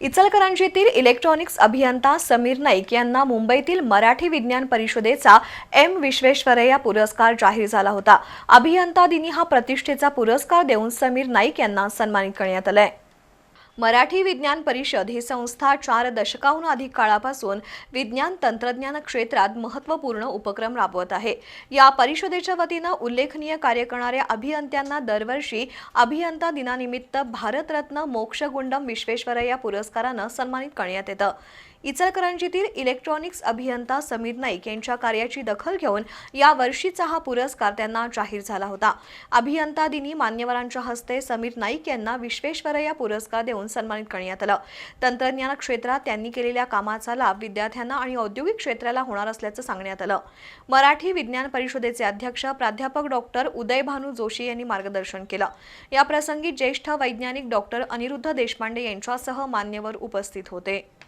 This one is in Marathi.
इचलकरंजीतील इलेक्ट्रॉनिक्स अभियंता समीर नाईक यांना मुंबईतील मराठी विज्ञान परिषदेचा एम विश्वेश्वरय्या पुरस्कार जाहीर झाला होता. अभियंता दिनी हा प्रतिष्ठेचा पुरस्कार देऊन समीर नाईक यांना सन्मानित करण्यात आलाय. मराठी विज्ञान परिषद ही संस्था चार दशकाहून अधिक काळापासून विज्ञान तंत्रज्ञान क्षेत्रात महत्त्वपूर्ण उपक्रम राबवत आहे. या परिषदेच्या वतीनं उल्लेखनीय कार्य करणाऱ्या अभियंत्यांना दरवर्षी अभियंता दिनानिमित्त भारतरत्न मोक्षगुंडम विश्वेश्वरय्या पुरस्कारानं सन्मानित करण्यात येतं. इचलकरंजीतील इलेक्ट्रॉनिक्स अभियंता समीर नाईक यांच्या कार्याची दखल घेऊन या वर्षीचा हा पुरस्कार त्यांना जाहीर झाला होता. अभियंता दिनी मान्यवरांच्या हस्ते समीर नाईक यांना विश्वेश्वरय्या पुरस्कार देऊन सन्मानित करण्यात आलं. तंत्रज्ञान क्षेत्रात त्यांनी केलेल्या कामाचा लाभ विद्यार्थ्यांना आणि औद्योगिक क्षेत्राला होणार असल्याचं सांगण्यात आलं. मराठी विज्ञान परिषदेचे अध्यक्ष प्राध्यापक डॉक्टर उदय भानू जोशी यांनी मार्गदर्शन केलं. या प्रसंगी ज्येष्ठ वैज्ञानिक डॉक्टर अनिरुद्ध देशपांडे यांच्यासह मान्यवर उपस्थित होते.